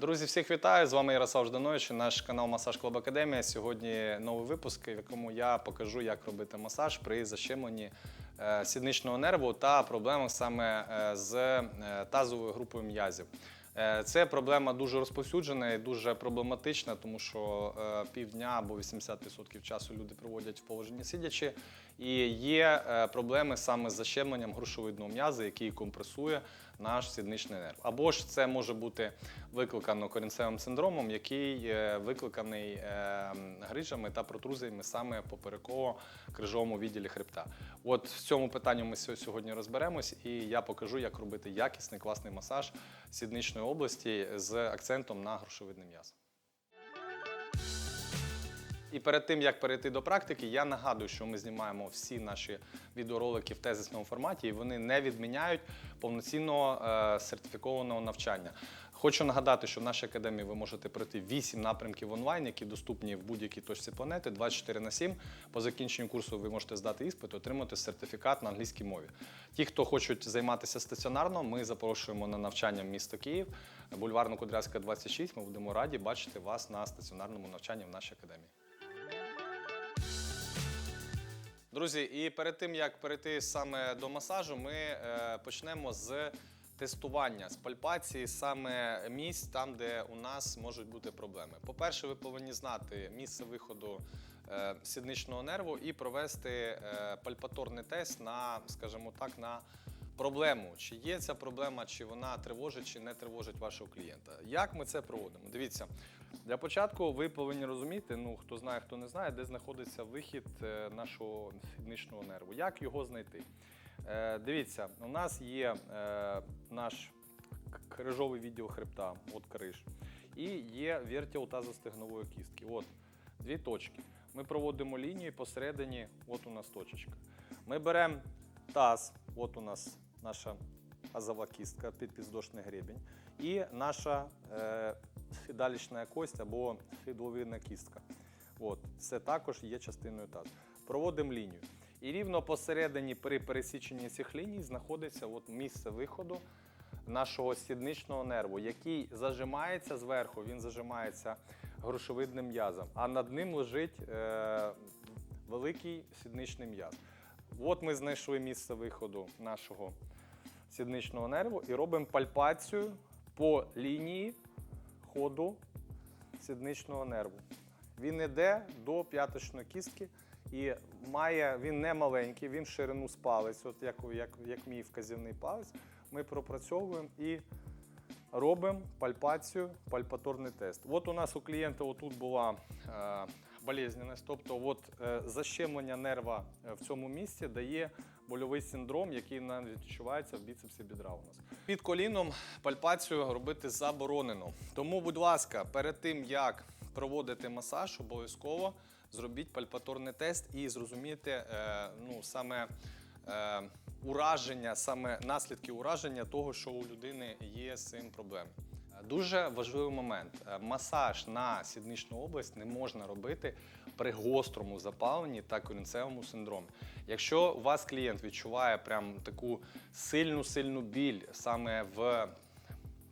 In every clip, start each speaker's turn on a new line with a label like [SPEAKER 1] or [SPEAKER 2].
[SPEAKER 1] Друзі, всіх вітаю! З вами Ярослав Жданович, наш канал Масаж Клуб Академія. Сьогодні новий випуск, в якому я покажу, як робити масаж при защемленні е, сідничного нерву та проблемах саме е, з е, тазовою групою м'язів. Це проблема дуже розповсюджена і дуже проблематична, тому що півдня або 80% часу люди проводять в положенні сидячи. І є проблеми саме з защемленням грушовидного м'яза, який компресує наш сідничний нерв. Або ж це може бути викликано корінцевим синдромом, який е, викликаний е, грижами та протрузіями саме попереково-крижовому відділі хребта. От в цьому питанні ми сьогодні розберемось, і я покажу, як робити якісний класний масаж сідничної області з акцентом на грушовидне м'яз. І перед тим як перейти до практики, я нагадую, що ми знімаємо всі наші відеоролики в тезисному форматі, і вони не відміняють повноцінного е, сертифікованого навчання. Хочу нагадати, що в нашій академії ви можете пройти 8 напрямків онлайн, які доступні в будь-якій точці планети 24 на 7. По закінченню курсу ви можете здати іспит, отримати сертифікат на англійській мові. Ті, хто хочуть займатися стаціонарно, ми запрошуємо на навчання в місто Київ, бульварно Кудрявська, 26. Ми будемо раді бачити вас на стаціонарному навчанні в нашій академії. Друзі, і перед тим як перейти саме до масажу, ми е, почнемо з тестування, з пальпації саме місць там, де у нас можуть бути проблеми. По-перше, ви повинні знати місце виходу е, сідничного нерву і провести е, пальпаторний тест на, скажімо так, на проблему, чи є ця проблема, чи вона тривожить, чи не тривожить вашого клієнта. Як ми це проводимо? Дивіться, для початку ви повинні розуміти, ну хто знає, хто не знає, де знаходиться вихід е, нашого сідничного нерву. Як його знайти? Е, Дивіться, у нас є е, наш крижовий відділ хребта, от криж, і є вертіл тазостегнової кістки. От дві точки. Ми проводимо лінію посередині, от у нас точечка. Ми беремо таз, от у нас наша тазова кістка, підпіздошний гребінь, і наша е, фідалічна кость або фідловидна кістка. От, це також є частиною тазу. Проводимо лінію. І рівно посередині при пересіченні цих ліній знаходиться от місце виходу нашого сідничного нерву, який зажимається зверху, він зажимається грушовидним м'язом, а над ним лежить е, великий сідничний м'яз. От ми знайшли місце виходу нашого сідничного нерву і робимо пальпацію по лінії ходу сідничного нерву. Він йде до п'яточної кістки і має, він не маленький, він ширину з палець, от як, як, як мій вказівний палець. Ми пропрацьовуємо і робимо пальпацію, пальпаторний тест. От у нас у клієнта отут була е, болезненність, тобто от, е, защемлення нерва е, в цьому місці дає больовий синдром, який навіть відчувається в біцепсі бідра у нас. Під коліном пальпацію робити заборонено. Тому, будь ласка, перед тим як проводити масаж, обов'язково зробіть пальпаторний тест і зрозумійте е, ну, саме ураження, саме наслідки ураження того, що у людини є з цим проблеми. Дуже важливий момент. Е, Масаж на сідничну область не можна робити при гострому запаленні та корінцевому синдромі. Якщо у вас клієнт відчуває прям таку сильну сильну біль саме в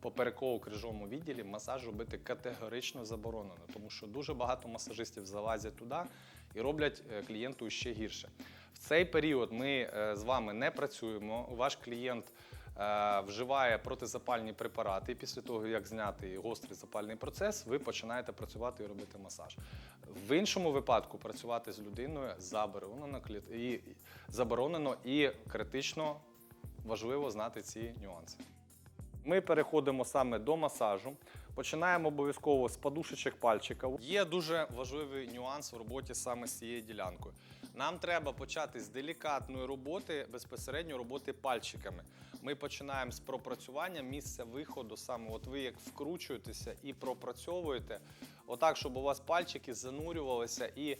[SPEAKER 1] попереково-крижовому відділі масаж робити категорично заборонено, тому що дуже багато масажистів залазять туди і роблять е, клієнту ще гірше. В цей період ми е, з вами не працюємо. Ваш клієнт вживає протизапальні препарати. І після того, як зняти гострий запальний процес, ви починаєте працювати і робити масаж. В іншому випадку працювати з людиною заборонено і і- заборонено і критично важливо знати ці нюанси. Ми переходимо саме до масажу. Починаємо обов'язково з подушечок пальчиків. Є дуже важливий нюанс в роботі саме з цією ділянкою. Нам треба почати з делікатної роботи, безпосередньо роботи пальчиками. Ми починаємо з пропрацювання місця виходу. Саме от ви як вкручуєтеся і пропрацьовуєте, отак, щоб у вас пальчики занурювалися і.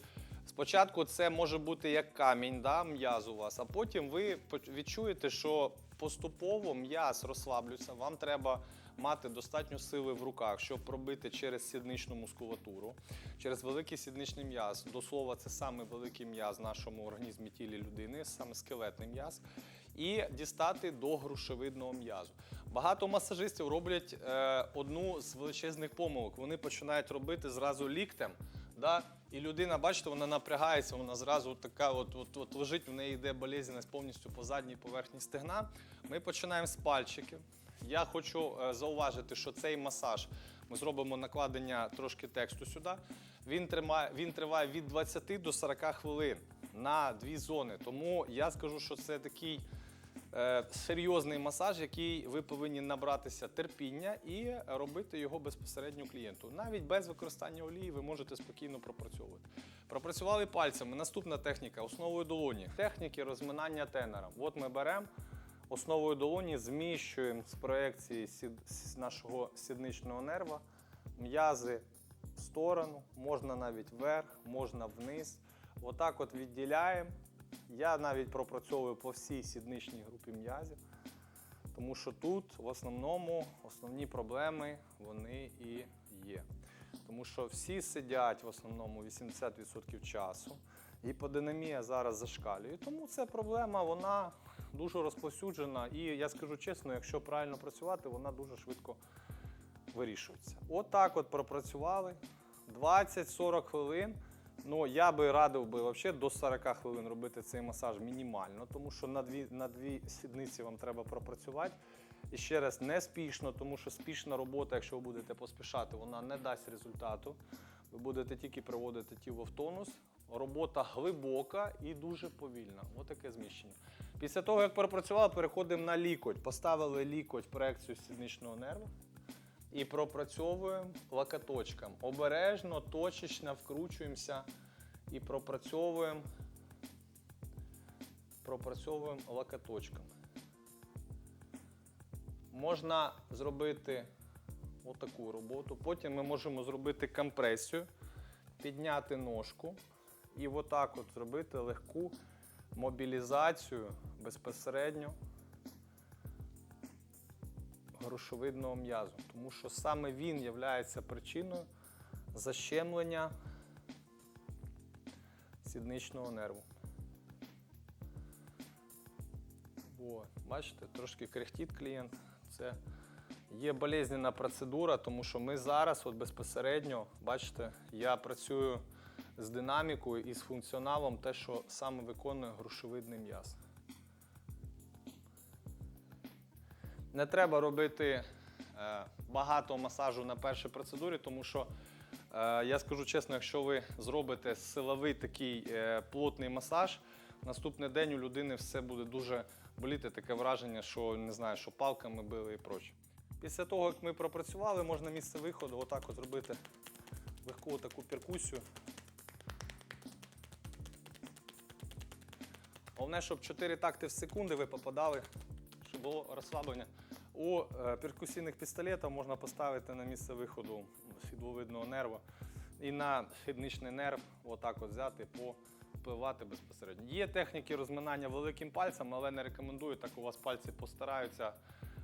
[SPEAKER 1] Спочатку це може бути як камінь, да, м'яз у вас, а потім ви відчуєте, що поступово м'яз розслаблюється. Вам треба мати достатньо сили в руках, щоб пробити через сідничну мускулатуру, через великий сідничний м'яз. До слова, це саме великий м'яз в нашому організмі тілі людини, саме скелетний м'яз. і дістати до грушевидного м'язу. Багато масажистів роблять е, одну з величезних помилок. Вони починають робити зразу ліктем. Да? І людина, бачите, вона напрягається, вона зразу така от, от, от лежить, в неї йде болезненність повністю по задній поверхні стегна. Ми починаємо з пальчиків. Я хочу е, зауважити, що цей масаж ми зробимо накладення трошки тексту сюди. Він тримає, він триває від 20 до 40 хвилин на дві зони. Тому я скажу, що це такий е, серйозний масаж, який ви повинні набратися терпіння і робити його безпосередньо клієнту. Навіть без використання олії ви можете спокійно пропрацьовувати. Пропрацювали пальцями. Наступна техніка основою долоні. Техніки розминання тенера. От ми беремо. Основою долоні зміщуємо з проекції сід- нашого сідничного нерва м'язи в сторону, можна навіть вверх, можна вниз. Отак от відділяємо. Я навіть пропрацьовую по всій сідничній групі м'язів, тому що тут в основному основні проблеми вони і є. Тому що всі сидять в основному 80% часу. Гіподинамія зараз зашкалює. Тому ця проблема вона дуже розповсюджена. І я скажу чесно, якщо правильно працювати, вона дуже швидко вирішується. Отак от пропрацювали 20-40 хвилин. Ну, я би радив би взагалі до 40 хвилин робити цей масаж мінімально, тому що на дві, на дві сідниці вам треба пропрацювати. І ще раз, не спішно, тому що спішна робота, якщо ви будете поспішати, вона не дасть результату. Ви будете тільки приводити тіло в тонус. Робота глибока і дуже повільна. Отаке зміщення. Після того, як пропрацювали, переходимо на лікоть. Поставили лікоть в проекцію сідничного нерву і пропрацьовуємо локоточком. Обережно, точечно вкручуємося і пропрацьовуємо, пропрацьовуємо локоточком. Можна зробити отаку роботу. Потім ми можемо зробити компресію, підняти ножку і отак от зробити легку мобілізацію безпосередньо грушовидного м'язу, тому що саме він є причиною защемлення сідничного нерву. О, бачите, трошки кряхтить клієнт. Це є болезненна процедура, тому що ми зараз, от безпосередньо, бачите, я працюю з динамікою і з функціоналом, те, що саме виконує грушовидний м'яз. Не треба робити е, багато масажу на першій процедурі, тому що е, я скажу чесно, якщо ви зробите силовий такий е, плотний масаж, наступний день у людини все буде дуже боліти, таке враження, що не знаю, що палками били і проче. Після того, як ми пропрацювали, можна місце виходу отак от зробити легку таку перкусію. Головне, щоб 4 такти в секунди ви попадали, щоб було розслаблення. У е, перкусійних пістолетах можна поставити на місце виходу сідловидного нерва і на сідничний нерв отак от взяти, попливати безпосередньо. Є техніки розминання великим пальцем, але не рекомендую, так у вас пальці постараються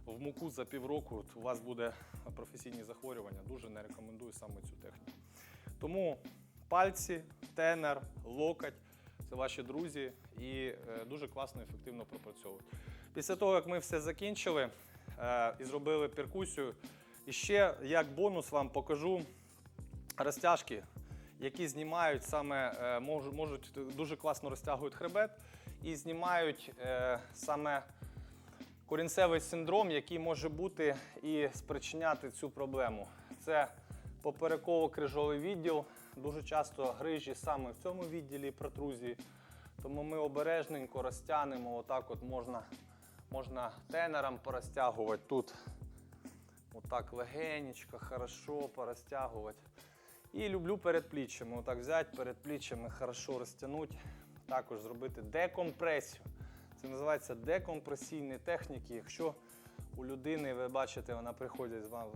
[SPEAKER 1] в муку за півроку. У вас буде професійні захворювання. Дуже не рекомендую саме цю техніку. Тому пальці, тенер, локоть це ваші друзі і е, дуже класно і ефективно пропрацьовують. Після того, як ми все закінчили е, і зробили перкусію, і ще як бонус вам покажу розтяжки, які знімають саме, е, можуть дуже класно розтягують хребет і знімають саме корінцевий синдром, який може бути і спричиняти цю проблему. Це попереково-крижовий відділ. Дуже часто грижі саме в цьому відділі протрузії. Тому ми обережненько розтягнемо, отак от можна, можна тенером порозтягувати тут. Отак легенечко, хорошо порозтягувати. І люблю передпліччями. Отак взяти передпліччями, хорошо розтягнути. Також зробити декомпресію. Це називається декомпресійні техніки. Якщо у людини, ви бачите, вона приходить з вам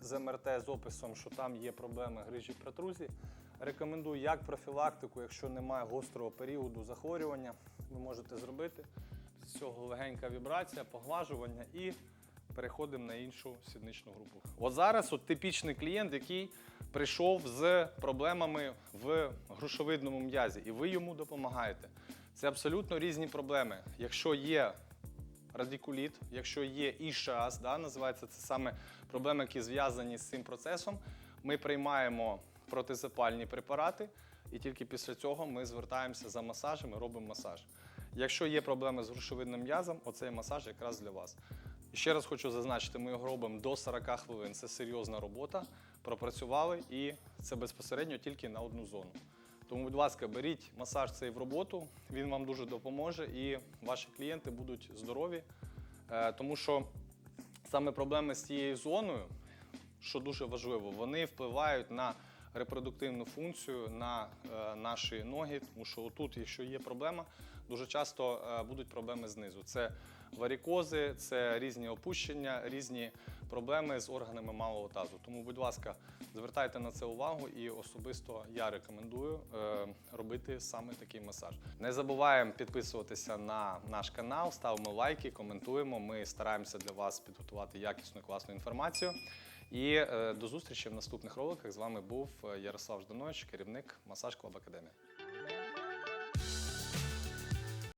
[SPEAKER 1] з МРТ з описом, що там є проблеми грижі протрузії. Рекомендую як профілактику, якщо немає гострого періоду захворювання, ви можете зробити з цього легенька вібрація, поглажування і переходимо на іншу сідничну групу. От зараз от типічний клієнт, який прийшов з проблемами в грушовидному м'язі, і ви йому допомагаєте. Це абсолютно різні проблеми. Якщо є радикуліт, якщо є ішаз, да, називається це саме проблеми, які зв'язані з цим процесом, ми приймаємо протизапальні препарати, і тільки після цього ми звертаємося за масажем і робимо масаж. Якщо є проблеми з грушовидним м'язом, оцей масаж якраз для вас. Ще раз хочу зазначити, ми його робимо до 40 хвилин. Це серйозна робота. Пропрацювали і це безпосередньо тільки на одну зону. Тому, будь ласка, беріть масаж цей в роботу, він вам дуже допоможе, і ваші клієнти будуть здорові. Е, Тому що саме проблеми з цією зоною, що дуже важливо, вони впливають на репродуктивну функцію, на е, наші ноги. Тому що отут, якщо є проблема, дуже часто е, будуть проблеми знизу. Це варікози, це різні опущення, різні проблеми з органами малого тазу. Тому, будь ласка, звертайте на це увагу, і особисто я рекомендую е, робити саме такий масаж. Не забуваємо підписуватися на наш канал, ставимо лайки, коментуємо. Ми стараємося для вас підготувати якісну класну інформацію. І е, до зустрічі в наступних роликах. З вами був е, Ярослав Жданович, керівник Масаж Клаб Академії.